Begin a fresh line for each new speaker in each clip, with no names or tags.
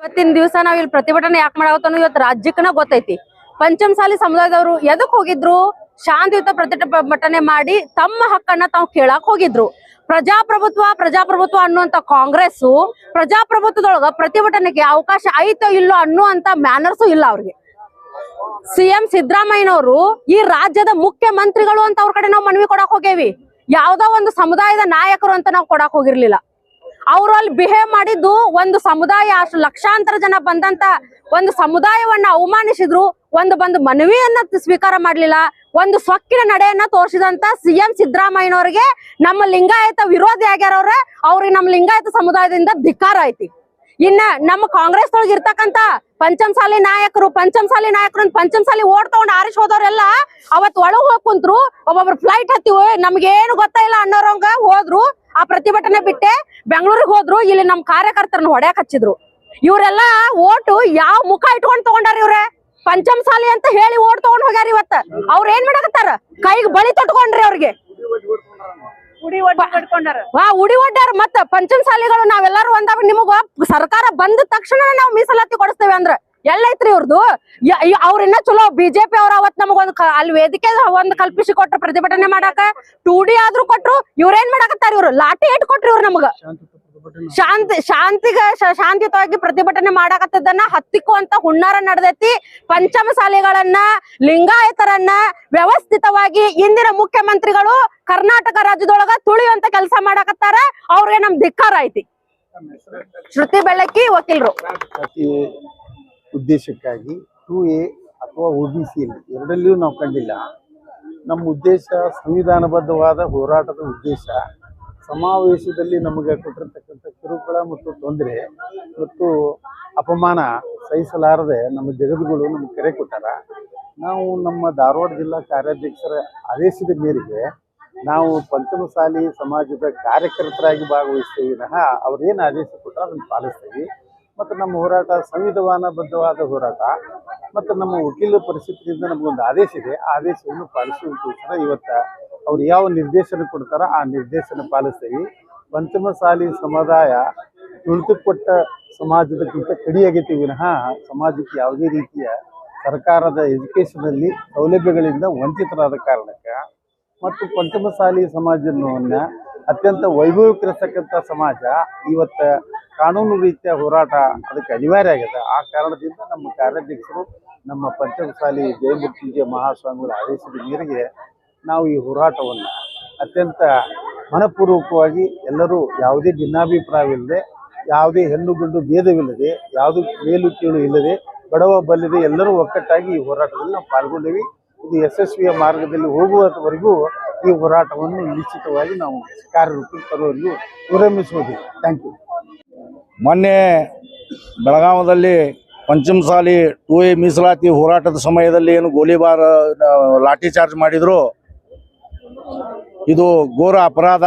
ಇವತ್ತಿನ ದಿವಸ ನಾವ್ ಇಲ್ಲಿ ಪ್ರತಿಭಟನೆ ಯಾಕೆ ಮಾಡಾವತ್ತನೋ ಇವತ್ತು ರಾಜ್ಯಕ್ಕನ ಗೊತ್ತೈತಿ. ಪಂಚಮಸಾಲಿ ಸಮುದಾಯದವರು ಎದಕ್ ಹೋಗಿದ್ರು? ಶಾಂತಿಯುತ ಪ್ರತಿಭಟನೆ ಮಾಡಿ ತಮ್ಮ ಹಕ್ಕನ್ನ ತಾವು ಕೇಳಕ್ ಹೋಗಿದ್ರು. ಪ್ರಜಾಪ್ರಭುತ್ವ ಪ್ರಜಾಪ್ರಭುತ್ವ ಅನ್ನುವಂತ ಕಾಂಗ್ರೆಸ್ ಪ್ರಜಾಪ್ರಭುತ್ವದೊಳಗ ಪ್ರತಿಭಟನೆಗೆ ಅವಕಾಶ ಐತೋ ಇಲ್ಲೋ ಅನ್ನುವಂತ ಮ್ಯಾನರ್ಸು ಇಲ್ಲ ಅವ್ರಿಗೆ. ಸಿಎಂ ಸಿದ್ದರಾಮಯ್ಯನವರು ಈ ರಾಜ್ಯದ ಮುಖ್ಯಮಂತ್ರಿಗಳು ಅಂತ ಅವ್ರ ಕಡೆ ನಾವು ಮನವಿ ಕೊಡಕ್ ಹೋಗೇವಿ. ಯಾವ್ದೋ ಒಂದು ಸಮುದಾಯದ ನಾಯಕರು ಅಂತ ನಾವು ಕೊಡಕ್ ಹೋಗಿರ್ಲಿಲ್ಲ. ಅವ್ರು ಅಲ್ಲಿ ಬಿಹೇವ್ ಮಾಡಿದ್ದು ಒಂದು ಸಮುದಾಯ, ಅಷ್ಟು ಲಕ್ಷಾಂತರ ಜನ ಬಂದಂತ ಒಂದು ಸಮುದಾಯವನ್ನ ಅವಮಾನಿಸಿದ್ರು. ಒಂದು ಬಂದು ಮನವಿಯನ್ನ ಸ್ವೀಕಾರ ಮಾಡ್ಲಿಲ್ಲ. ಒಂದು ಸೊಕ್ಕಿನ ನಡೆಯನ್ನ ತೋರಿಸಿದಂತ ಸಿಎಂ ಸಿದ್ದರಾಮಯ್ಯನವರಿಗೆ ನಮ್ಮ ಲಿಂಗಾಯತ ವಿರೋಧಿ ಆಗ್ಯಾರವ್ರ, ಅವ್ರಿಗೆ ನಮ್ಮ ಲಿಂಗಾಯತ ಸಮುದಾಯದಿಂದ ಧಿಕ್ಕಾರ ಐತಿ. ಇನ್ನ ನಮ್ಮ ಕಾಂಗ್ರೆಸ್ ಒಳಗೆ ಇರ್ತಕ್ಕಂತ ಪಂಚಮಸಾಲಿ ನಾಯಕರು ಪಂಚಮಸಾಲಿ ನಾಯಕರು ಪಂಚಮಸಾಲಿ ಓಡ್ ತಗೊಂಡ್ ಆರಿಸ್ ಹೋದವ್ರೆಲ್ಲ ಅವತ್ ಒಳಗ್ ಹೋಗ್ ಕುಂತ್ರು, ಒಬ್ಬೊಬ್ರು ಫ್ಲೈಟ್ ಹತ್ತಿ ಏನು ಗೊತ್ತಾಯಿಲ್ಲ ಅನ್ನೋರಂಗ ಹೋದ್ರು. ಆ ಪ್ರತಿಭಟನೆ ಬಿಟ್ಟೆ ಬೆಂಗಳೂರಿಗೆ ಹೋದ್ರು ಇಲ್ಲಿ ನಮ್ ಕಾರ್ಯಕರ್ತರನ್ನ ಹೊಡ್ಯಾಕ್ ಹಚ್ಚಿದ್ರು. ಇವ್ರೆಲ್ಲಾ ಓಟು ಯಾವ ಮುಖ ಇಟ್ಕೊಂಡ್ ತಗೊಂಡಾರ ಇವ್ರೆ? ಪಂಚಮಸಾಲಿ ಅಂತ ಹೇಳಿ ಓಟ್ ತಗೊಂಡ್ ಹೋಗ್ಯಾರ ಇವತ್ತ. ಅವ್ರ ಏನ್ ಮಾಡಕತ್ತಾರ? ಕೈಗೆ ಬಳಿ ತೊಟ್ಕೊಂಡ್ರಿ ಅವ್ರಿಗೆ. ಉಡಿ ಒಡ್ಡಾರ ಮತ್ತ ಪಂಚಮಸಾಲಿಗಳು ನಾವೆಲ್ಲಾರು ಒಂದಾಗ ನಿಮಗ ಸರ್ಕಾರ ಬಂದ ತಕ್ಷಣ ನಾವು ಮೀಸಲಾತಿ ಕೊಡಿಸ್ತೇವೆ ಅಂದ್ರ. ಎಲ್ಲೈತ್ರಿ ಇವ್ರದು? ಅವ್ರನ್ನ ಚಲೋ ಬಿಜೆಪಿ ಅವ್ರ ಅವತ್ ನಮಗೊಂದು ಅಲ್ಲಿ ವೇದಿಕೆ ಒಂದ್ ಕಲ್ಪಿಸಿ ಕೊಟ್ರು ಪ್ರತಿಭಟನೆ ಮಾಡಾಕ. ಟೂ ಡಿ ಆದ್ರೂ ಕೊಟ್ರು, ಇವ್ರೇನ್ ಮಾಡಾಕತ್ತಾರ ಇವ್ರು? ಲಾಠಿ ಏಟ್ ಕೊಟ್ರಿ ಇವ್ರು ನಮಗ. ಶಾಂತಿ, ಶಾಂತಿಗ ಶಾಂತಿಯುತವಾಗಿ ಪ್ರತಿಭಟನೆ ಮಾಡಾಕತ್ತದನ್ನ ಹತ್ತಿಕ್ಕುವಂತ ಹುನ್ನಾರ ನಡೆದೈತಿ. ಪಂಚಮಸಾಲಿಗಳನ್ನ, ಲಿಂಗಾಯತರನ್ನ ವ್ಯವಸ್ಥಿತವಾಗಿ ಇಂದಿನ ಮುಖ್ಯಮಂತ್ರಿಗಳು ಕರ್ನಾಟಕ ರಾಜ್ಯದೊಳಗ ತುಳಿಯುವಂತ ಕೆಲಸ ಮಾಡಾಕತ್ತಾರ. ಅವ್ರಿಗೆ ನಮ್ ಧಿಕ್ಕಾರ ಐತಿ. ಶ್ರುತಿ ಬೆಳಕಿ ವಕೀಲರು.
ಉದ್ದೇಶಕ್ಕಾಗಿ ಟೂ ಎ ಅಥವಾ ಒ ಬಿ ಸಿ ಎರಡಲ್ಲಿಯೂ ನಾವು ಕಂಡಿಲ್ಲ. ನಮ್ಮ ಉದ್ದೇಶ ಸಂವಿಧಾನಬದ್ಧವಾದ ಹೋರಾಟದ ಉದ್ದೇಶ. ಸಮಾವೇಶದಲ್ಲಿ ನಮಗೆ ಕೊಟ್ಟಿರ್ತಕ್ಕಂಥ ಕಿರುಕುಳ ಮತ್ತು ತೊಂದರೆ ಮತ್ತು ಅಪಮಾನ ಸಹಿಸಲಾರದೆ ನಮ್ಮ ಜಗದ್ಗಳು ನಮ್ಗೆ ಕರೆ ಕೊಟ್ಟಾರ. ನಾವು ನಮ್ಮ ಧಾರವಾಡ ಜಿಲ್ಲಾ ಕಾರ್ಯಾಧ್ಯಕ್ಷರ ಆದೇಶದ ಮೇರೆಗೆ ನಾವು ಪಂಚಮಸಾಲಿ ಸಮಾಜದ ಕಾರ್ಯಕರ್ತರಾಗಿ ಭಾಗವಹಿಸ್ತೀವಿ. ವಿನಃ ಅವ್ರೇನು ಆದೇಶ ಕೊಟ್ಟರೆ ಅದನ್ನು ಪಾಲಿಸ್ತೀವಿ. ಮತ್ತು ನಮ್ಮ ಹೋರಾಟ ಸಂವಿಧಾನಬದ್ಧವಾದ ಹೋರಾಟ ಮತ್ತು ನಮ್ಮ ವಕೀಲ ಪರಿಸ್ಥಿತಿಯಿಂದ ನಮಗೊಂದು ಆದೇಶ ಇದೆ. ಆ ಆದೇಶವನ್ನು ಪಾಲಿಸುವುದಕ್ಕೋಸ್ಕರ ಇವತ್ತು ಅವ್ರು ಯಾವ ನಿರ್ದೇಶನ ಕೊಡ್ತಾರೋ ಆ ನಿರ್ದೇಶನ ಪಾಲಿಸ್ತೀವಿ. ಪಂಚಮಸಾಲಿ ಸಮುದಾಯ ತುಳಿತುಕೊಟ್ಟ ಸಮಾಜದಕ್ಕಿಂತ ಕಡಿಯಾಗೈತಿ ವಿನಃ ಸಮಾಜಕ್ಕೆ ಯಾವುದೇ ರೀತಿಯ ಸರ್ಕಾರದ ಎಜುಕೇಷನಲ್ಲಿ ಸೌಲಭ್ಯಗಳಿಂದ ವಂಚಿತರಾದ ಕಾರಣಕ್ಕೆ ಮತ್ತು ಪಂಚಮಸಾಲಿ ಸಮಾಜವನ್ನು ಅತ್ಯಂತ ವೈಭವೀಕರಿಸ್ತಕ್ಕಂಥ ಸಮಾಜ ಇವತ್ತು ಕಾನೂನು ರೀತಿಯ ಹೋರಾಟ ಅದಕ್ಕೆ ಅನಿವಾರ್ಯ ಆಗಿದೆ. ಆ ಕಾರಣದಿಂದ ನಮ್ಮ ಕಾರ್ಯಾಧ್ಯಕ್ಷರು, ನಮ್ಮ ಪಂಚಮಸಾಲಿ ಜಯಮೂರ್ತಿಗೆ ಮಹಾಸ್ವಾಮಿಗಳ ಆದೇಶದ ಮೇರೆಗೆ ನಾವು ಈ ಹೋರಾಟವನ್ನು ಅತ್ಯಂತ ಮನಪೂರ್ವಕವಾಗಿ ಎಲ್ಲರೂ ಯಾವುದೇ ಭಿನ್ನಾಭಿಪ್ರಾಯವಿಲ್ಲದೆ, ಯಾವುದೇ ಹೆಣ್ಣು ಗಂಡು ಭೇದವಿಲ್ಲದೆ, ಯಾವುದು ಮೇಲು ಕೀಳು ಇಲ್ಲದೆ, ಬಡವ ಬಲ್ಲದೆ ಎಲ್ಲರೂ ಒಕ್ಕಟ್ಟಾಗಿ ಈ ಹೋರಾಟದಲ್ಲಿ ನಾವು ಪಾಲ್ಗೊಂಡಿವಿ. ಇದು ಯಶಸ್ವಿಯ ಮಾರ್ಗದಲ್ಲಿ ಹೋಗುವವರೆಗೂ ಈ ಹೋರಾಟವನ್ನು ನಿಶ್ಚಿತವಾಗಿ ನಾವು ಕಾರ್ಯರೂಪಕ್ಕೆ ತರುವಲ್ಲಿ ವಿರಮಿಸುವುದಿಲ್ಲ. Thank you.
ಮೊನ್ನೆ ಬೆಳಗಾವದಲ್ಲಿ ಪಂಚಮಸಾಲಿ ಟೂ ಎ ಮೀಸಲಾತಿ ಹೋರಾಟದ ಸಮಯದಲ್ಲಿ ಏನು ಗೋಲಿಬಾರ್ ಲಾಠಿ ಚಾರ್ಜ್ ಮಾಡಿದ್ರು. ಇದು ಘೋರ ಅಪರಾಧ.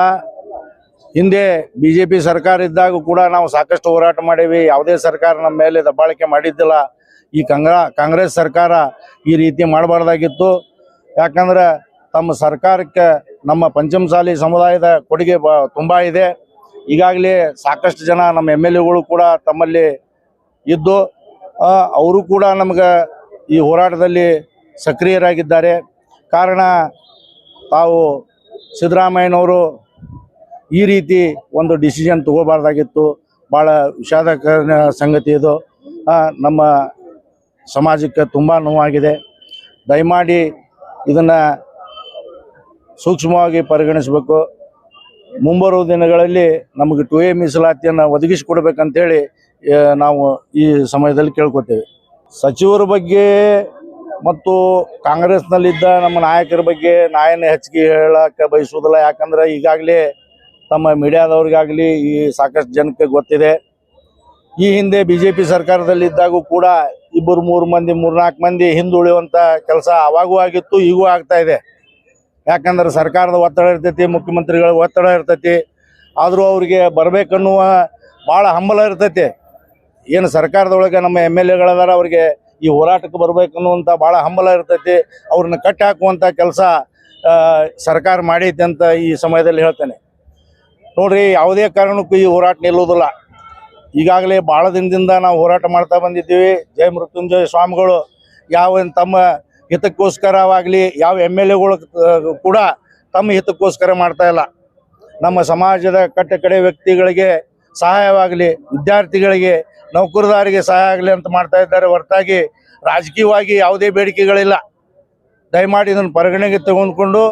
ಹಿಂದೆ ಬಿ ಜೆ ಪಿ ಸರ್ಕಾರ ಇದ್ದಾಗ ಕೂಡ ನಾವು ಸಾಕಷ್ಟು ಹೋರಾಟ ಮಾಡೀವಿ ಯಾವುದೇ ಸರ್ಕಾರ ನಮ್ಮ ಮೇಲೆ ದಬ್ಬಾಳಿಕೆ ಮಾಡಿದ್ದಿಲ್ಲ. ಈ ಕಾಂಗ್ರಾ, ಕಾಂಗ್ರೆಸ್ ಸರ್ಕಾರ ಈ ರೀತಿ ಮಾಡಬಾರ್ದಾಗಿತ್ತು. ಯಾಕಂದ್ರೆ ತಮ್ಮ ಸರ್ಕಾರಕ್ಕೆ ನಮ್ಮ ಪಂಚಮಸಾಲಿ ಸಮುದಾಯದ ಕೊಡುಗೆ ಬ, ತುಂಬ ಇದೆ. ಈಗಾಗಲೇ ಸಾಕಷ್ಟು ಜನ ನಮ್ಮ ಎಂ ಎಲ್ ಎಗಳು ಕೂಡ ತಮ್ಮಲ್ಲಿ ಇದ್ದು ಅವರು ಕೂಡ ನಮ್ಗೆ ಈ ಹೋರಾಟದಲ್ಲಿ ಸಕ್ರಿಯರಾಗಿದ್ದಾರೆ. ಕಾರಣ ತಾವು ಸಿದ್ದರಾಮಯ್ಯನವರು ಈ ರೀತಿ ಒಂದು ಡಿಸಿಷನ್ ತಗೋಬಾರ್ದಾಗಿತ್ತು. ಭಾಳ ವಿಷಾದಕರ ಸಂಗತಿ ಇದು. ನಮ್ಮ ಸಮಾಜಕ್ಕೆ ತುಂಬ ನೋವಾಗಿದೆ. ದಯಮಾಡಿ ಇದನ್ನು ಸೂಕ್ಷ್ಮವಾಗಿ ಪರಿಗಣಿಸಬೇಕು. ಮುಂಬರುವ ದಿನಗಳಲ್ಲಿ ನಮಗೆ ಟು ಎ ಮೀಸಲಾತಿಯನ್ನು ಒದಗಿಸಿಕೊಡ್ಬೇಕಂತೇಳಿ ನಾವು ಈ ಸಮಯದಲ್ಲಿ ಕೇಳ್ಕೊತೇವೆ. ಸಚಿವರ ಬಗ್ಗೆ ಮತ್ತು ಕಾಂಗ್ರೆಸ್ನಲ್ಲಿದ್ದ ನಮ್ಮ ನಾಯಕರ ಬಗ್ಗೆ ನಾಯನ ಹೆಚ್ಚಿಗೆ ಹೇಳಕ್ಕೆ ಬಯಸುವುದಿಲ್ಲ. ಯಾಕಂದ್ರೆ ಈಗಾಗಲೇ ತಮ್ಮ ಮೀಡಿಯಾದವ್ರಿಗಾಗಲಿ ಈ ಸಾಕಷ್ಟು ಜನಕ್ಕೆ ಗೊತ್ತಿದೆ. ಈ ಹಿಂದೆ ಬಿ ಜೆ ಪಿ ಸರ್ಕಾರದಲ್ಲಿದ್ದಾಗೂ ಕೂಡ ಇಬ್ಬರು ಮೂರು ಮಂದಿ, ಮೂರ್ನಾಲ್ಕು ಮಂದಿ ಹಿಂದುಳಿಯುವಂಥ ಕೆಲಸ ಅವಾಗೂ ಆಗಿತ್ತು, ಈಗೂ ಆಗ್ತಾ ಇದೆ. ಯಾಕಂದ್ರೆ ಸರ್ಕಾರದ ಒತ್ತಡ ಇರ್ತೈತಿ, ಮುಖ್ಯಮಂತ್ರಿಗಳ ಒತ್ತಡ ಇರ್ತೈತಿ. ಆದರೂ ಅವ್ರಿಗೆ ಬರಬೇಕನ್ನುವ ಭಾಳ ಹಂಬಲ ಇರ್ತೈತಿ. ಏನು ಸರ್ಕಾರದೊಳಗೆ ನಮ್ಮ ಎಂ ಎಲ್ ಎಗಳದಾರ ಅವ್ರಿಗೆ ಈ ಹೋರಾಟಕ್ಕೆ ಬರಬೇಕನ್ನುವಂಥ ಭಾಳ ಹಂಬಲ ಇರ್ತೈತಿ. ಅವ್ರನ್ನ ಕಟ್ಟಿ ಹಾಕುವಂಥ ಕೆಲಸ ಸರ್ಕಾರ ಮಾಡೈತೆ ಅಂತ ಈ ಸಮಯದಲ್ಲಿ ಹೇಳ್ತೇನೆ. ನೋಡ್ರಿ, ಯಾವುದೇ ಕಾರಣಕ್ಕೂ ಈ ಹೋರಾಟ ನಿಲ್ಲುವುದಿಲ್ಲ. ಈಗಾಗಲೇ ಭಾಳ ದಿನದಿಂದ ನಾವು ಹೋರಾಟ ಮಾಡ್ತಾ ಬಂದಿದ್ದೀವಿ. ಜಯ ಮೃತ್ಯುಂಜಯ ಸ್ವಾಮಿಗಳು, ಯಾವ ತಮ್ಮ ಹಿತಕ್ಕೋಸ್ಕರವಾಗಲಿ ಯಾವ ಎಂ ಎಲ್ ಎಗಳು ಕೂಡ ತಮ್ಮ ಹಿತಕ್ಕೋಸ್ಕರ ಮಾಡ್ತಾ ಇಲ್ಲ. ನಮ್ಮ ಸಮಾಜದ ಕಟ್ಟ ಕಡೆ ವ್ಯಕ್ತಿಗಳಿಗೆ ಸಹಾಯವಾಗಲಿ, ವಿದ್ಯಾರ್ಥಿಗಳಿಗೆ, ನೌಕರದಾರಿಗೆ ಸಹಾಯ ಆಗಲಿ ಅಂತ ಮಾಡ್ತಾ ಇದ್ದಾರೆ. ಹೊರತಾಗಿ ರಾಜಕೀಯವಾಗಿ ಯಾವುದೇ ಬೇಡಿಕೆಗಳಿಲ್ಲ. ದಯಮಾಡಿ ಇದನ್ನು ಪರಿಗಣನೆಗೆ ತೆಗೆದುಕೊಂಡು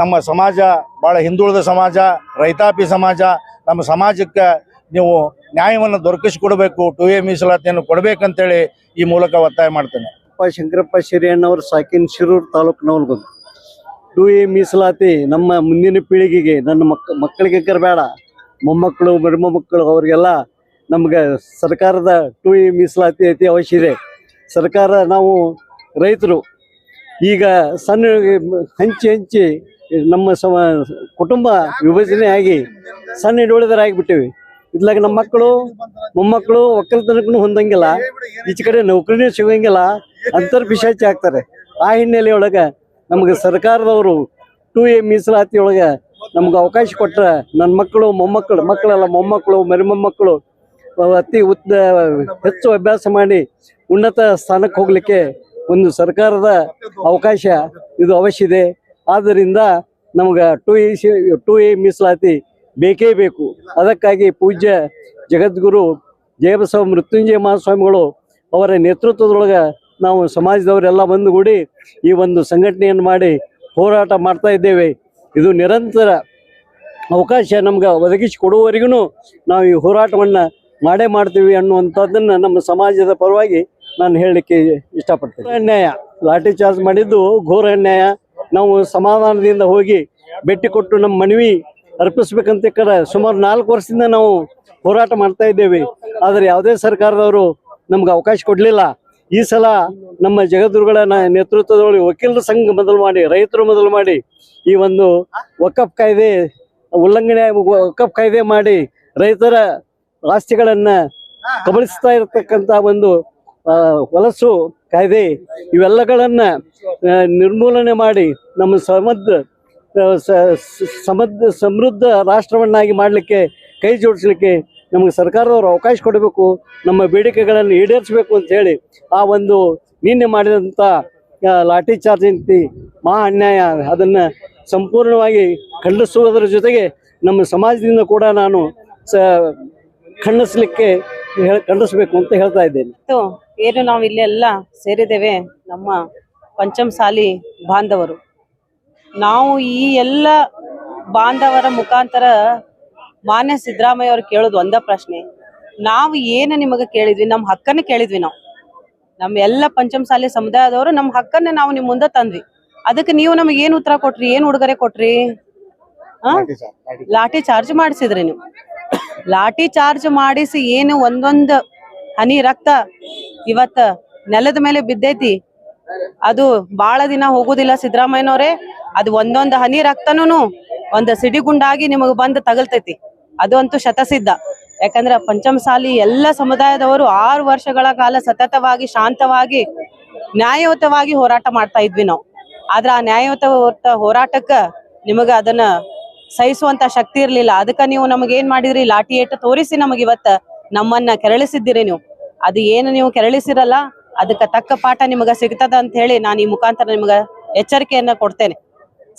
ನಮ್ಮ ಸಮಾಜ ಭಾಳ ಹಿಂದುಳಿದ ಸಮಾಜ, ರೈತಾಪಿ ಸಮಾಜ, ನಮ್ಮ ಸಮಾಜಕ್ಕೆ ನೀವು ನ್ಯಾಯವನ್ನು ದೊರಕಿಸಿಕೊಡಬೇಕು, ಟು ಎ ಮೀಸಲಾತಿಯನ್ನು ಕೊಡಬೇಕಂತೇಳಿ ಈ ಮೂಲಕ ಒತ್ತಾಯ ಮಾಡ್ತೇನೆ.
ಅಪ್ಪ ಶಂಕರಪ್ಪ ಶಿರಿಯಣ್ಣವರು ಸಾಕಿನ ಶಿರೂರು ತಾಲೂಕಿನವ್ರು ಟು ಎ ಮೀಸಲಾತಿ ನಮ್ಮ ಮುಂದಿನ ಪೀಳಿಗೆಗೆ, ನನ್ನ ಮಕ್ಕ ಮಕ್ಕಳಿಗೆ ಬೇಡ ಮೊಮ್ಮಕ್ಕಳು ಮರಿಮೊಮ್ಮಕ್ಕಳು ಅವರಿಗೆಲ್ಲ ನಮ್ಗೆ ಸರ್ಕಾರದ ಟು ಎ ಮೀಸಲಾತಿ ಅತಿ ಅವಶ್ಯ ಇದೆ. ಸರ್ಕಾರ ನಾವು ರೈತರು, ಈಗ ಸಣ್ಣ ಹಂಚಿ ಹಂಚಿ ನಮ್ಮ ಸಮ, ಕುಟುಂಬ ವಿಭಜನೆ ಆಗಿ ಸಣ್ಣ ಹಿಡುವಳಿದರಾಗಿಬಿಟ್ಟಿವಿ ಇದ್ಲಾಗ ನಮ್ಮ ಮಕ್ಕಳು, ಮೊಮ್ಮಕ್ಕಳು ಒಕ್ಕಲ್ತನಕ್ಕೂ ಹೊಂದಂಗಿಲ್ಲ. ಈಚೆ ಕಡೆ ನೌಕರಿನೇ ಸಿಗಂಗಿಲ್ಲ. ಅಂತರ್ ಪಿಶಾಚಿ ಆಗ್ತಾರೆ. ಆ ಹಿನ್ನೆಲೆಯೊಳಗ ನಮಗೆ ಸರ್ಕಾರದವರು ಟು ಎ ಮೀಸಲಾತಿ ಒಳಗೆ ನಮ್ಗೆ ಅವಕಾಶ ಕೊಟ್ಟರೆ ನನ್ನ ಮಕ್ಕಳು, ಮೊಮ್ಮಕ್ಕಳು, ಮಕ್ಕಳೆಲ್ಲ, ಮೊಮ್ಮಕ್ಕಳು, ಮರಿಮೊಮ್ಮಕ್ಕಳು ಮೊಮ್ಮಕ್ಕಳು ಅತಿ ಉತ್ತ ಹೆಚ್ಚು ಅಭ್ಯಾಸ ಮಾಡಿ ಉನ್ನತ ಸ್ಥಾನಕ್ಕೆ ಹೋಗ್ಲಿಕ್ಕೆ ಒಂದು ಸರ್ಕಾರದ ಅವಕಾಶ ಇದು ಅವಶ್ಯ ಇದೆ. ಆದ್ದರಿಂದ ನಮ್ಗೆ ಟು ಎ ಟು ಎ ಮೀಸಲಾತಿ ಬೇಕೇ ಬೇಕು. ಅದಕ್ಕಾಗಿ ಪೂಜ್ಯ ಜಗದ್ಗುರು ಜಯಬಸವ ಮೃತ್ಯುಂಜಯ ಮಹಾಸ್ವಾಮಿಗಳು ಅವರ ನೇತೃತ್ವದೊಳಗೆ ನಾವು ಸಮಾಜದವರೆಲ್ಲ ಬಂದುಗೂಡಿ ಈ ಒಂದು ಸಂಘಟನೆಯನ್ನು ಮಾಡಿ ಹೋರಾಟ ಮಾಡ್ತಾ ಇದ್ದೇವೆ. ಇದು ನಿರಂತರ ಅವಕಾಶ ನಮ್ಗೆ ಒದಗಿಸಿ ಕೊಡುವವರೆಗೂ ನಾವು ಈ ಹೋರಾಟವನ್ನು ಮಾಡೇ ಮಾಡ್ತೀವಿ ಅನ್ನುವಂಥದ್ದನ್ನು ನಮ್ಮ ಸಮಾಜದ ಪರವಾಗಿ ನಾನು ಹೇಳಲಿಕ್ಕೆ ಇಷ್ಟಪಡ್ತೇನೆ. ಅನ್ಯಾಯ. ಲಾಠಿ ಚಾರ್ಜ್ ಮಾಡಿದ್ದು ಘೋರ ಅನ್ಯಾಯ. ನಾವು ಸಮಾಧಾನದಿಂದ ಹೋಗಿ ಭೇಟಿ ಕೊಟ್ಟು ನಮ್ಮ ಮನವಿ ಅರ್ಪಿಸ್ಬೇಕಂತ ಕಡೆ ಸುಮಾರು ನಾಲ್ಕು ವರ್ಷದಿಂದ ನಾವು ಹೋರಾಟ ಮಾಡ್ತಾ ಇದ್ದೇವೆ. ಆದರೆ ಯಾವುದೇ ಸರ್ಕಾರದವರು ನಮ್ಗೆ ಅವಕಾಶ ಕೊಡಲಿಲ್ಲ. ಈ ಸಲ ನಮ್ಮ ಜಗದ್ಗುರುಗಳ ನೇತೃತ್ವದಲ್ಲಿ ವಕೀಲ ಸಂಘ ಮೊದಲು ಮಾಡಿ ರೈತರು ಮೊದಲು ಮಾಡಿ ಈ ಒಂದು ವಕಫ್ ಕಾಯ್ದೆ ಉಲ್ಲಂಘನೆ ವಕಫ್ ಕಾಯ್ದೆ ಮಾಡಿ ರೈತರ ಆಸ್ತಿಗಳನ್ನ ಕಬಳಿಸ್ತಾ ಇರತಕ್ಕಂತ ಒಂದು ಹೊಲಸು ಕಾಯ್ದೆ ಇವೆಲ್ಲಗಳನ್ನ ನಿರ್ಮೂಲನೆ ಮಾಡಿ ನಮ್ಮ ಸಮೃದ್ಧ ಆ, ಸ- ಸ- ಸಮೃದ್ಧ ಸಮೃದ್ಧ ರಾಷ್ಟ್ರವನ್ನಾಗಿ ಮಾಡಲಿಕ್ಕೆ ಕೈ ಜೋಡಿಸ್ಲಿಕ್ಕೆ ನಮಗೆ ಸರ್ಕಾರದವರು ಅವಕಾಶ ಕೊಡಬೇಕು, ನಮ್ಮ ಬೇಡಿಕೆಗಳನ್ನು ಈಡೇರಿಸಬೇಕು ಅಂತ ಹೇಳಿ ಆ ಒಂದು ನಿನ್ನೆ ಮಾಡಿದಂಥ ಲಾಠಿ ಚಾರ್ಜ್ ಮಹಾ ಅನ್ಯಾಯ ಅದನ್ನ ಸಂಪೂರ್ಣವಾಗಿ ಖಂಡಿಸುವುದರ ಜೊತೆಗೆ ನಮ್ಮ ಸಮಾಜದಿಂದ ಕೂಡ ನಾನು ಸ, ಖಂಡಿಸ್ಲಿಕ್ಕೆ ಖಂಡಿಸಬೇಕು ಅಂತ ಹೇಳ್ತಾ ಇದ್ದೇನೆ.
ಏನು ನಾವು ಇಲ್ಲೆಲ್ಲ ಸೇರಿದ್ದೇವೆ ನಮ್ಮ ಪಂಚಮಸಾಲಿ ಬಾಂಧವರು. ನಾವು ಈ ಎಲ್ಲ ಬಾಂಧವರ ಮುಖಾಂತರ ಮಾನ್ಯ ಸಿದ್ದರಾಮಯ್ಯ ಅವ್ರು ಕೇಳೋದು ಒಂದ ಪ್ರಶ್ನೆ. ನಾವು ಏನು ನಿಮಗೆ ಕೇಳಿದ್ವಿ ನಮ್ಮ ಹಕ್ಕನ್ನ ಕೇಳಿದ್ವಿ ನಾವು. ನಮ್ಮ ಎಲ್ಲ ಪಂಚಮಸಾಲಿ ಸಮುದಾಯದವರು ನಮ್ಮ ಹಕ್ಕನ್ನ ನಾವು ನಿಮ್ಮ ಮುಂದೆ ತಂದ್ವಿ. ಅದಕ್ಕೆ ನೀವು ನಮಗೆ ಏನು ಉತ್ತರ ಕೊಟ್ರಿ ಏನು ಉಡುಗೊರೆ ಕೊಟ್ರಿ? ಲಾಠಿ ಚಾರ್ಜ್ ಮಾಡಿಸಿದ್ರಿ ನೀವು. ಲಾಠಿ ಚಾರ್ಜ್ ಮಾಡಿಸಿ ಏನು ಒಂದೊಂದು ಹನಿ ರಕ್ತ ಇವತ್ತ ನೆಲದ ಮೇಲೆ ಬಿದ್ದೈತಿ ಅದು ಬಹಳ ದಿನ ಹೋಗುದಿಲ್ಲ ಸಿದ್ದರಾಮಯ್ಯನವ್ರೆ. ಅದು ಒಂದೊಂದು ಹನಿ ರಕ್ತನೂ ಒಂದ್ ಸಿಡಿಗುಂಡಾಗಿ ನಿಮಗ್ ಬಂದ್ ತಗಲ್ತೈತಿ. ಅದು ಅಂತೂ ಶತಸಿದ್ಧ. ಯಾಕಂದ್ರ ಪಂಚಮಸಾಲಿ ಎಲ್ಲ ಸಮುದಾಯದವರು ಆರು ವರ್ಷಗಳ ಕಾಲ ಸತತವಾಗಿ, ಶಾಂತವಾಗಿ ನ್ಯಾಯಯುತವಾಗಿ ಹೋರಾಟ ಮಾಡ್ತಾ ಇದ್ವಿ ನಾವು. ಆದ್ರೆ ಆ ನ್ಯಾಯಯುತ ಹೋರಾಟ- ಹೋರಾಟಕ್ಕ ನಿಮಗ ಅದನ್ನ ಸಹಿಸುವಂತ ಶಕ್ತಿ ಇರ್ಲಿಲ್ಲ. ಅದಕ್ಕ ನೀವು ನಮಗೆ ಏನ್ ಮಾಡಿದ್ರಿ? ಲಾಠಿ ಏಟು ತೋರಿಸಿ ನಮಗ್ ಇವತ್ತ ನಮ್ಮನ್ನ ಕೆರಳಿಸಿದ್ದೀರಿ ನೀವು. ಅದು ಏನು ನೀವು ಕೆರಳಿಸಿರಲ್ಲ, ಅದಕ್ಕ ತಕ್ಕ ಪಾಠ ನಿಮಗ ಸಿಗ್ತದ ಅಂತ ಹೇಳಿ ನಾನು ಈ ಮುಖಾಂತರ ನಿಮಗ ಎಚ್ಚರಿಕೆಯನ್ನ ಕೊಡ್ತೇನೆ.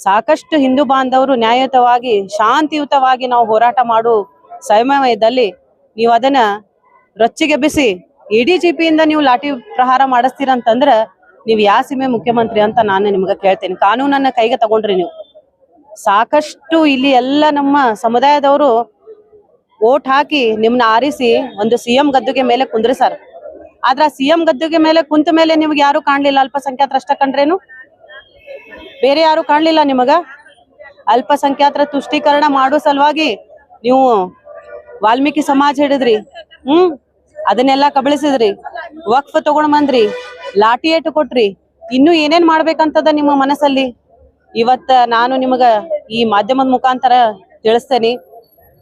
ಸಾಕಷ್ಟು ಹಿಂದೂ ಬಾಂಧವರು ನ್ಯಾಯಯುತವಾಗಿ, ಶಾಂತಿಯುತವಾಗಿ ನಾವು ಹೋರಾಟ ಮಾಡು ಸಮಯದಲ್ಲಿ ನೀವು ಅದನ್ನ ರೊಚ್ಚಿಗೆಬ್ಬಿಸಿ ಇಡೀ ಜಿಪಿಯಿಂದ ನೀವು ಲಾಠಿ ಪ್ರಹಾರ ಮಾಡಿಸ್ತೀರಂತಂದ್ರ ನೀವು ಯಾವ ಸಿಮೆ ಮುಖ್ಯಮಂತ್ರಿ ಅಂತ ನಾನು ನಿಮ್ಗೆ ಕೇಳ್ತೇನೆ. ಕಾನೂನನ್ನ ಕೈಗೆ ತಗೊಂಡ್ರಿ ನೀವು. ಸಾಕಷ್ಟು ಇಲ್ಲಿ ಎಲ್ಲ ನಮ್ಮ ಸಮುದಾಯದವರು ಓಟ್ ಹಾಕಿ ನಿಮ್ನ ಆರಿಸಿ ಒಂದು ಸಿಎಂ ಗದ್ದುಗೆ ಮೇಲೆ ಕುಂದ್ರಿಸಾರ. ಆದ್ರ ಸಿಎಂ ಗದ್ದುಗೆ ಮೇಲೆ ಕುಂತ ಮೇಲೆ ನಿಮ್ಗೆ ಯಾರು ಕಾಣ್ಲಿಲ್ಲ ಅಲ್ಪಸಂಖ್ಯಾತರಷ್ಟ ಕಂಡ್ರೇನು? ಬೇರೆ ಯಾರು ಕಾಣ್ಲಿಲ್ಲ ನಿಮಗ? ಅಲ್ಪಸಂಖ್ಯಾತರ ತುಷ್ಟೀಕರಣ ಮಾಡೋ ಸಲುವಾಗಿ ನೀವು ವಾಲ್ಮೀಕಿ ಸಮಾಜ ಹಿಡಿದ್ರಿ. ಹ್ಮ್? ಅದನ್ನೆಲ್ಲ ಕಬಳಿಸಿದ್ರಿ. ವಕ್ಫ್ ತಗೊಂಡ್ ಬಂದ್ರಿ ಲಾಠಿ ಏಟು ಕೊಟ್ರಿ. ಇನ್ನು ಏನೇನ್ ಮಾಡ್ಬೇಕಂತದ ನಿಮ್ಮ ಮನಸ್ಸಲ್ಲಿ? ಇವತ್ತ ನಾನು ನಿಮಗ ಈ ಮಾಧ್ಯಮದ ಮುಖಾಂತರ ತಿಳಿಸ್ತೇನೆ.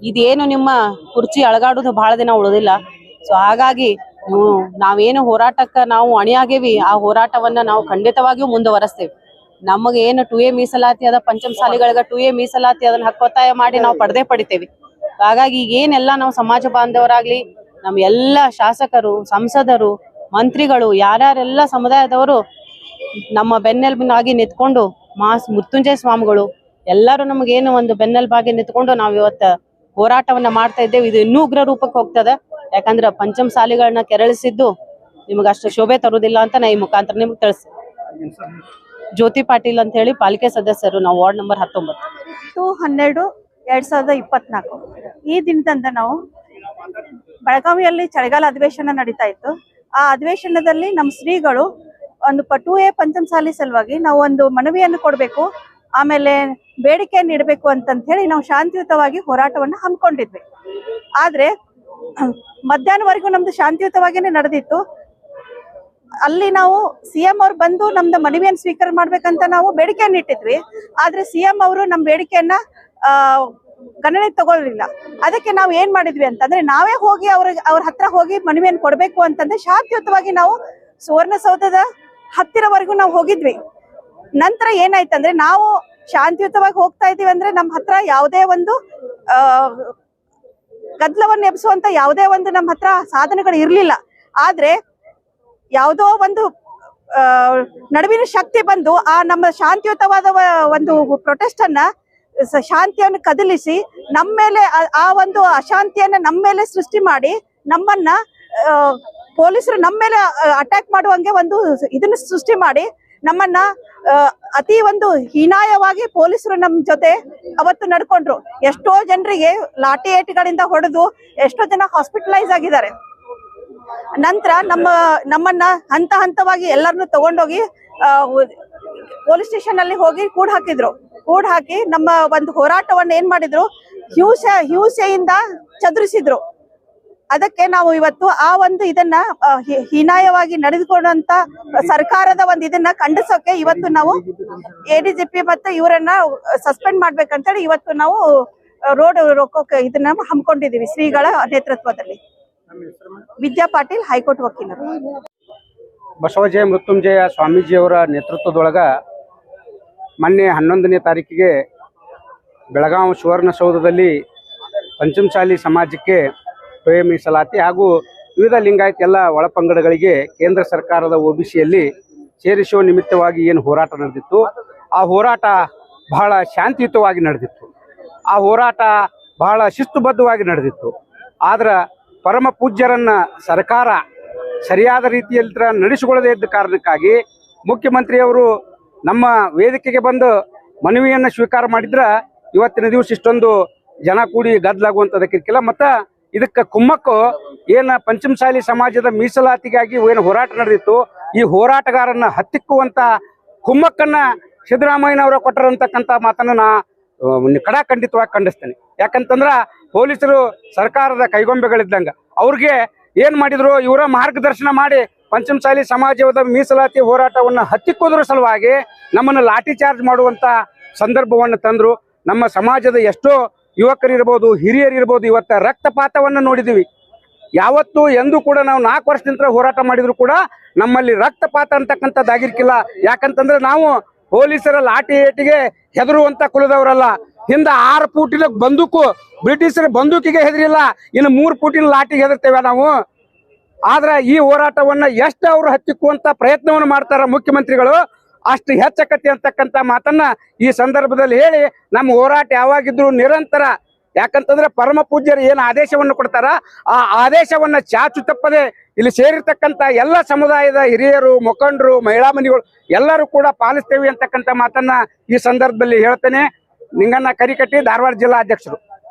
ಇದೇನು ನಿಮ್ಮ ಕುರ್ಚಿ ಅಳಗಾಡೋದು ಬಹಳ ದಿನ ಉಳಿದಿಲ್ಲ. ಸೊ ಹಾಗಾಗಿ ನೀವು ನಾವೇನು ಹೋರಾಟಕ್ಕ ನಾವು ಅಣಿಯಾಗೇವಿ, ಆ ಹೋರಾಟವನ್ನ ನಾವು ಖಂಡಿತವಾಗಿಯೂ ಮುಂದುವರೆಸ್ತೇವೆ. ನಮಗೆ ಏನು ಟು ಎ ಮೀಸಲಾತಿ ಅದ ಪಂಚಮ ಸಾಲಿಗಳಿಗೆ ಟು ಎ ಮೀಸಲಾತಿ ಅದನ್ನ ಹಕ್ಕೊತ್ತಾಯ ಮಾಡಿ ನಾವು ಪಡೆದೇ ಪಡಿತೇವೆ. ಹಾಗಾಗಿ ಈಗ ಏನೆಲ್ಲ ನಾವು ಸಮಾಜ ಬಾಂಧವರಾಗ್ಲಿ, ನಮ್ಮ ಎಲ್ಲ ಶಾಸಕರು, ಸಂಸದರು, ಮಂತ್ರಿಗಳು, ಯಾರ್ಯಾರೆಲ್ಲ ಸಮುದಾಯದವರು ನಮ್ಮ ಬೆನ್ನೆಲುಬಿನಾಗಿ ನಿಂತ್ಕೊಂಡು ಮಾಸ್ ಮೃತ್ಯುಂಜಯ ಸ್ವಾಮಿಗಳು ಎಲ್ಲರೂ ನಮಗೇನು ಒಂದು ಬೆನ್ನೆಲುಬಾಗಿ ನಿಂತ್ಕೊಂಡು ನಾವು ಇವತ್ತ ಹೋರಾಟವನ್ನ ಮಾಡ್ತಾ ಇದ್ದೇವೆ. ಇದು ಇನ್ನೂ ಉಗ್ರ ರೂಪಕ್ಕೆ ಹೋಗ್ತದೆ. ಯಾಕಂದ್ರೆ ಪಂಚಮ ಸಾಲಿಗಳನ್ನ ಕೆರಳಿಸಿದ್ದು ನಿಮಗೆ ಅಷ್ಟು ಶೋಭೆ ತರುವುದಿಲ್ಲ ಅಂತ ನಾ ಈ ಮುಖಾಂತರ ನಿಮ್ಗೆ ತಿಳಿಸ್ತೀನಿ. ಜ್ಯೋತಿ ಪಾಟೀಲ್ ಅಂತ ಹೇಳಿ ಪಾಲಿಕೆ ಸದಸ್ಯರು ನಾವು ವಾರ್ಡ್ ನಂಬರ್ ಹತ್ತೊಂಬತ್ತು.
ಟು ಹನ್ನೆರಡು, ಎರಡ್ ಸಾವಿರದ ಇಪ್ಪತ್ನಾಲ್ಕು. ಈ ದಿನದಂದ ನಾವು ಬೆಳಗಾವಿಯಲ್ಲಿ ಚಳಿಗಾಲ ಅಧಿವೇಶನ ನಡೀತಾ ಇತ್ತು. ಆ ಅಧಿವೇಶನದಲ್ಲಿ ನಮ್ಮ ಶ್ರೀಗಳು ಒಂದು ಪಟು ಎ ಪಂಚಮಸಾಲಿ ಸಲುವಾಗಿ ನಾವು ಒಂದು ಮನವಿಯನ್ನು ಕೊಡಬೇಕು, ಆಮೇಲೆ ಬೇಡಿಕೆಯನ್ನು ಇಡಬೇಕು ಅಂತಂತ ಹೇಳಿ ನಾವು ಶಾಂತಿಯುತವಾಗಿ ಹೋರಾಟವನ್ನು ಹಮ್ಮಿಕೊಂಡಿದ್ವಿ. ಆದ್ರೆ ಮಧ್ಯಾಹ್ನವರೆಗೂ ನಮ್ದು ಶಾಂತಿಯುತವಾಗಿನೇ ನಡೆದಿತ್ತು. ಅಲ್ಲಿ ನಾವು ಸಿಎಂ ಅವ್ರು ಬಂದು ನಮ್ದು ಮನವಿಯನ್ನು ಸ್ವೀಕಾರ ಮಾಡ್ಬೇಕಂತ ನಾವು ಬೇಡಿಕೆಯನ್ನು ಇಟ್ಟಿದ್ವಿ. ಆದ್ರೆ ಸಿಎಂ ಅವರು ನಮ್ಮ ಬೇಡಿಕೆಯನ್ನ ಗಣನೆ ತಗೊಳ್ಳಿಲ್ಲ ಅದಕ್ಕೆ ನಾವು ಏನ್ ಮಾಡಿದ್ವಿ ಅಂತಂದ್ರೆ ನಾವೇ ಹೋಗಿ ಅವ್ರ ಅವ್ರ ಹತ್ರ ಹೋಗಿ ಮನವಿಯನ್ನು ಕೊಡಬೇಕು ಅಂತಂದ್ರೆ ಶಾಂತಿಯುತವಾಗಿ ನಾವು ಸುವರ್ಣಸೌಧದ ಹತ್ತಿರವರೆಗೂ ನಾವು ಹೋಗಿದ್ವಿ. ನಂತರ ಏನಾಯ್ತಂದ್ರೆ ನಾವು ಶಾಂತಿಯುತವಾಗಿ ಹೋಗ್ತಾ ಇದೀವಿ ಅಂದ್ರೆ ನಮ್ಮ ಹತ್ರ ಯಾವುದೇ ಒಂದು, ಆ, ಗದ್ದಲವನ್ನು ಎಬ್ಸುವಂತ ಯಾವುದೇ ಒಂದು ನಮ್ಮ ಹತ್ರ ಸಾಧನಗಳು ಇರ್ಲಿಲ್ಲ. ಆದ್ರೆ ಯಾವುದೋ ಒಂದು ನಡುವಿನ ಶಕ್ತಿ ಬಂದು ಆ ನಮ್ಮ ಶಾಂತಿಯುತವಾದ ಒಂದು ಪ್ರೊಟೆಸ್ಟ್ ಅನ್ನ ಶಾಂತಿಯನ್ನು ಕದಲಿಸಿ ನಮ್ಮ ಮೇಲೆ ಆ- ಒಂದು ಅಶಾಂತಿಯನ್ನ ನಮ್ಮ ಮೇಲೆ ಸೃಷ್ಟಿ ಮಾಡಿ ನಮ್ಮನ್ನ ಪೊಲೀಸರು ನಮ್ಮ ಮೇಲೆ ಅಟ್ಯಾಕ್ ಮಾಡುವಂಗೆ ಒಂದು ಇದನ್ನ ಸೃಷ್ಟಿ ಮಾಡಿ ನಮ್ಮನ್ನ ಅತಿ ಒಂದು ಹೀನಾಯವಾಗಿ ಪೊಲೀಸರು ನಮ್ಮ ಜೊತೆ ಅವತ್ತು ನಡ್ಕೊಂಡ್ರು. ಎಷ್ಟೋ ಜನರಿಗೆ ಲಾಠಿ ಏಟುಗಳಿಂದ ಹೊಡೆದು ಎಷ್ಟೋ ಜನ ಹಾಸ್ಪಿಟಲೈಸ್ ಆಗಿದ್ದಾರೆ. ನಂತರ ನಮ್ಮ, ನಮ್ಮನ್ನ ಹಂತ ಹಂತವಾಗಿ ಎಲ್ಲರನ್ನು ತಗೊಂಡೋಗಿ ಪೊಲೀಸ್ ಸ್ಟೇಷನ್ ಅಲ್ಲಿ ಹೋಗಿ ಕೂಡ್ ಹಾಕಿದ್ರು. ಕೂಡ್ ಹಾಕಿ ನಮ್ಮ ಒಂದು ಹೋರಾಟವನ್ನ ಏನ್ ಮಾಡಿದ್ರು? ಹಿಂಸೆ ಹಿಂಸೆಯಿಂದ ಚದುರಿಸಿದ್ರು. ಅದಕ್ಕೆ ನಾವು ಇವತ್ತು ಆ ಒಂದು ಇದನ್ನ ಹೀನಾಯವಾಗಿ ನಡೆದುಕೊಂಡಂತ ಸರ್ಕಾರದ ಒಂದು ಇದನ್ನ ಖಂಡಿಸೋಕೆ ಇವತ್ತು ನಾವು ಎಡಿಜಿಪಿ ಮತ್ತೆ ಇವರನ್ನ ಸಸ್ಪೆಂಡ್ ಮಾಡ್ಬೇಕಂತೇಳಿ ಇವತ್ತು ನಾವು ರೋಡ್ ರೊಕ್ಕೋಕೆ ಇದನ್ನ ಹಮ್ಮಿಕೊಂಡಿದೀವಿ ಶ್ರೀಗಳ ನೇತೃತ್ವದಲ್ಲಿ. ವಿದ್ಯಾ ಪಾಟೀಲ್, ಹೈಕೋರ್ಟ್ ವಕೀಲರು.
ಬಸವಜಯ ಮೃತ್ಯುಂಜಯ ಸ್ವಾಮೀಜಿಯವರ ನೇತೃತ್ವದೊಳಗ ಮೊನ್ನೆ ಹನ್ನೊಂದನೇ ತಾರೀಕಿಗೆ ಬೆಳಗಾವಿ ಸುವರ್ಣಸೌಧದಲ್ಲಿ ಪಂಚಮಸಾಲಿ ಸಮಾಜಕ್ಕೆ ಸ್ವಯಂ ಮೀಸಲಾತಿ ಹಾಗೂ ವಿವಿಧ ಲಿಂಗಾಯತ ಎಲ್ಲ ಒಳಪಂಗಡಗಳಿಗೆ ಕೇಂದ್ರ ಸರ್ಕಾರದ ಒ ಬಿ ಸೇರಿಸುವ ನಿಮಿತ್ತವಾಗಿ ಏನು ಹೋರಾಟ ನಡೆದಿತ್ತು. ಆ ಹೋರಾಟ ಬಹಳ ಶಾಂತಿಯುತವಾಗಿ ನಡೆದಿತ್ತು. ಆ ಹೋರಾಟ ಬಹಳ ಶಿಸ್ತುಬದ್ಧವಾಗಿ ನಡೆದಿತ್ತು. ಆದ್ರೆ ಪರಮ ಪೂಜ್ಯರನ್ನ ಸರ್ಕಾರ ಸರಿಯಾದ ರೀತಿಯಲ್ಲಿ ನಡೆಸಿಕೊಳ್ಳದೇ ಇದ್ದ ಕಾರಣಕ್ಕಾಗಿ ಮುಖ್ಯಮಂತ್ರಿಯವರು ನಮ್ಮ ವೇದಿಕೆಗೆ ಬಂದು ಮನವಿಯನ್ನು ಸ್ವೀಕಾರ ಮಾಡಿದ್ರ ಇವತ್ತಿನ ದಿವಸ ಇಷ್ಟೊಂದು ಜನ ಕೂಡಿ ಗದ್ದಲಾಗುವಂಥದಕ್ಕಿರ್ಕಿಲ್ಲ ಮತ್ತು ಇದಕ್ಕೆ ಕುಮ್ಮಕ್ಕು ಏನ ಪಂಚಮಸಾಲಿ ಸಮಾಜದ ಮೀಸಲಾತಿಗಾಗಿ ಏನು ಹೋರಾಟ ನಡೆದಿತ್ತು, ಈ ಹೋರಾಟಗಾರನ್ನ ಹತ್ತಿಕ್ಕುವಂತ ಕುಮ್ಮಕ್ಕನ್ನ ಸಿದ್ದರಾಮಯ್ಯನವರ ಕೊಟ್ಟರಂತಕ್ಕಂಥ ಮಾತನ್ನ ನಾ ಕಡಾ ಕಡಾಖಂಡಿತವಾಗಿ ಖಂಡಿಸ್ತೇನೆ. ಯಾಕಂತಂದ್ರ ಪೊಲೀಸರು ಸರ್ಕಾರದ ಕೈಗೊಂಬೆಗಳಿದ್ದಂಗ. ಅವ್ರಿಗೆ ಏನ್ ಮಾಡಿದ್ರು? ಇವರ ಮಾರ್ಗದರ್ಶನ ಮಾಡಿ ಪಂಚಮಸಾಲಿ ಸಮಾಜದ ಮೀಸಲಾತಿ ಹೋರಾಟವನ್ನು ಹತ್ತಿಕ್ಕೋದ್ರ ಸಲುವಾಗಿ ನಮ್ಮನ್ನು ಲಾಠಿ ಚಾರ್ಜ್ ಮಾಡುವಂತ ಸಂದರ್ಭವನ್ನು ತಂದ್ರು. ನಮ್ಮ ಸಮಾಜದ ಎಷ್ಟೋ ಯುವಕರಿರ್ಬೋದು, ಹಿರಿಯರಿರ್ಬೋದು, ಇವತ್ತ ರಕ್ತಪಾತವನ್ನು ನೋಡಿದೀವಿ. ಯಾವತ್ತು ಎಂದೂ ಕೂಡ ನಾವು ನಾಲ್ಕು ವರ್ಷದಿಂದ ಹೋರಾಟ ಮಾಡಿದ್ರು ಕೂಡ ನಮ್ಮಲ್ಲಿ ರಕ್ತಪಾತ ಅಂತಕ್ಕಂಥದ್ದಾಗಿರ್ಕಿಲ್ಲ. ಯಾಕಂತಂದ್ರೆ ನಾವು ಪೊಲೀಸರ ಲಾಠಿ ಏಟಿಗೆ ಹೆದರುವಂತ ಕುಲದವರಲ್ಲ. ಹಿಂದ ಆರು ಫೂಟಿನ ಬಂದೂಕು ಬ್ರಿಟಿಷರ ಬಂದೂಕಿಗೆ ಹೆದರಿಲ್ಲ. ಇನ್ನು ಮೂರು ಫೂಟಿನ ಲಾಟಿಗೆ ಹೆದರ್ತೇವೆ ನಾವು. ಆದ್ರೆ ಈ ಹೋರಾಟವನ್ನ ಎಷ್ಟು ಅವರು ಹತ್ತಿಕ್ಕುವಂತ ಪ್ರಯತ್ನವನ್ನು ಮಾಡ್ತಾರ ಮುಖ್ಯಮಂತ್ರಿಗಳು, ಅಷ್ಟು ಹೆಚ್ಚಕತಿ ಅಂತಕ್ಕಂತ ಮಾತನ್ನ ಈ ಸಂದರ್ಭದಲ್ಲಿ ಹೇಳಿ ನಮ್ಮ ಹೋರಾಟ ಯಾವಾಗಿದ್ರು ನಿರಂತರ. ಯಾಕಂತಂದ್ರೆ ಪರಮ ಪೂಜ್ಯರು ಏನು ಆದೇಶವನ್ನು ಕೊಡ್ತಾರ? ಆ ಆದೇಶವನ್ನ ಚಾಚು ತಪ್ಪದೆ ಇಲ್ಲಿ ಸೇರಿರ್ತಕ್ಕಂಥ ಎಲ್ಲ ಸಮುದಾಯದ ಹಿರಿಯರು, ಮುಖಂಡರು, ಮಹಿಳಾ ಮನಿಗಳು ಎಲ್ಲರೂ ಕೂಡ ಪಾಲಿಸ್ತೇವೆ ಅಂತಕ್ಕಂಥ ಮಾತನ್ನ ಈ ಸಂದರ್ಭದಲ್ಲಿ ಹೇಳ್ತೇನೆ. ನಿಂಗನ್ನ ಕರಿಕಟ್ಟಿ ಧಾರವಾಡ ಜಿಲ್ಲಾ ಅಧ್ಯಕ್ಷರು.